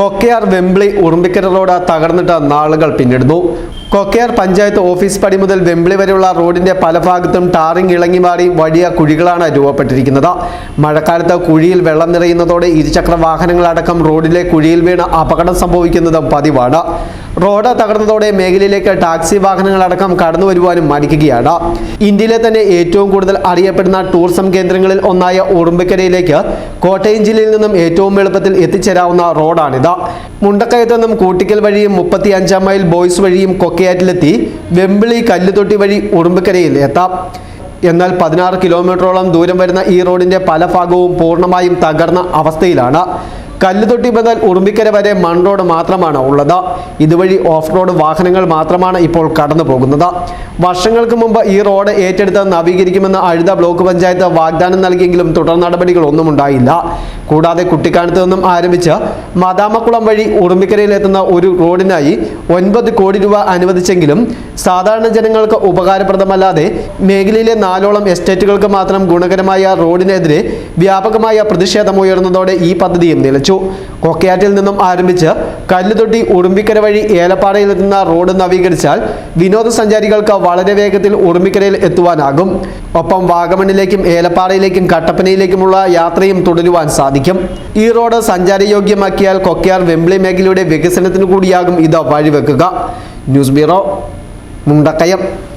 Kokkayar Vembili Urumbikkara road തകർന്നിട്ട് നാളുകൾ പിന്നിടുന്നു. കൊക്കയാർ പഞ്ചായത്ത് ഓഫീസ് പടി മുതൽ വെമ്പിളി വരെയുള്ള റോഡിന്റെ പല ഭാഗത്തും ടാറിംഗ് ഇളങ്ങിമാറി വലിയ കുഴികളാണ് രൂപപ്പെട്ടിരിക്കുന്നത്. മഴക്കാലത്ത് കുഴിയിൽ വെള്ളം നിറയുന്നതോടെ ഇരുചക്ര വാഹനങ്ങളടക്കം റോഡിലെ കുഴിയിൽ വീണ് അപകടം സംഭവിക്കുന്നതും പതിവാണ്. റോഡ് തകർന്നതോടെ മേഖലയിലേക്ക് ടാക്സി വാഹനങ്ങളടക്കം കടന്നു വരുവാനും മടിക്കുകയാണ്. ഇന്ത്യയിലെ തന്നെ ഏറ്റവും കൂടുതൽ അറിയപ്പെടുന്ന ടൂറിസം കേന്ദ്രങ്ങളിൽ ഒന്നായ ഉറുമ്പിക്കരയിലേക്ക് കോട്ടയം ജില്ലയിൽ നിന്നും ഏറ്റവും എളുപ്പത്തിൽ എത്തിച്ചേരാവുന്ന റോഡാണിത്. മുണ്ടക്കയത്ത് നിന്നും കൂട്ടിക്കൽ വഴിയും മുപ്പത്തി അഞ്ചാം മൈൽ ബോയ്സ് വഴിയും കൊക്കയാറ്റിലെത്തി വെമ്പിളി കല്ലുതൊട്ടി വഴി ഉറുമ്പക്കരയിൽ എത്താം. എന്നാൽ പതിനാറ് കിലോമീറ്ററോളം ദൂരം വരുന്ന ഈ റോഡിന്റെ പല ഭാഗവും പൂർണമായും തകർന്ന അവസ്ഥയിലാണ്. കല്ലുതൊട്ടി മുതൽ ഉറുമ്പിക്കര വരെ മൺ റോഡ് മാത്രമാണ് ഉള്ളത്. ഇതുവഴി ഓഫ് റോഡ് വാഹനങ്ങൾ മാത്രമാണ് ഇപ്പോൾ കടന്നു പോകുന്നത്. വർഷങ്ങൾക്ക് മുമ്പ് ഈ റോഡ് ഏറ്റെടുത്ത് നവീകരിക്കുമെന്ന് അഴുത ബ്ലോക്ക് പഞ്ചായത്ത് വാഗ്ദാനം നൽകിയെങ്കിലും തുടർ നടപടികളൊന്നും ഉണ്ടായില്ല. കൂടാതെ കുട്ടിക്കാനത്ത് നിന്നും ആരംഭിച്ച് മദാമക്കുളം വഴി ഉറുമ്പിക്കരയിൽ എത്തുന്ന ഒരു റോഡിനായി ഒൻപത് കോടി രൂപ അനുവദിച്ചെങ്കിലും സാധാരണ ജനങ്ങൾക്ക് ഉപകാരപ്രദമല്ലാതെ മേഖലയിലെ നാലോളം എസ്റ്റേറ്റുകൾക്ക് മാത്രം ഗുണകരമായ റോഡിനെതിരെ വ്യാപകമായ പ്രതിഷേധം ഉയർന്നതോടെ ഈ പദ്ധതിയും നിലച്ചു. കൊക്കയാറ്റിൽ നിന്നും ആരംഭിച്ച് കല്ലുതൊട്ടി ഉറുമ്പിക്കര വഴി ഏലപ്പാറയിൽ എത്തുന്ന റോഡ് നവീകരിച്ചാൽ വിനോദസഞ്ചാരികൾക്ക് വളരെ വേഗത്തിൽ ഉറുമ്പിക്കരയിൽ എത്തുവാനാകും. ഒപ്പം വാഗമണിലേക്കും ഏലപ്പാറയിലേക്കും കട്ടപ്പനയിലേക്കുമുള്ള യാത്രയും തുടരുവാൻ സാധിക്കും. ഈ റോഡ് സഞ്ചാരയോഗ്യമാക്കിയാൽ കൊക്കയാർ വെമ്പിളി മേഖലയുടെ വികസനത്തിനു കൂടിയാകും ഇത് വഴിവെക്കുക. News bureau Mundakayam.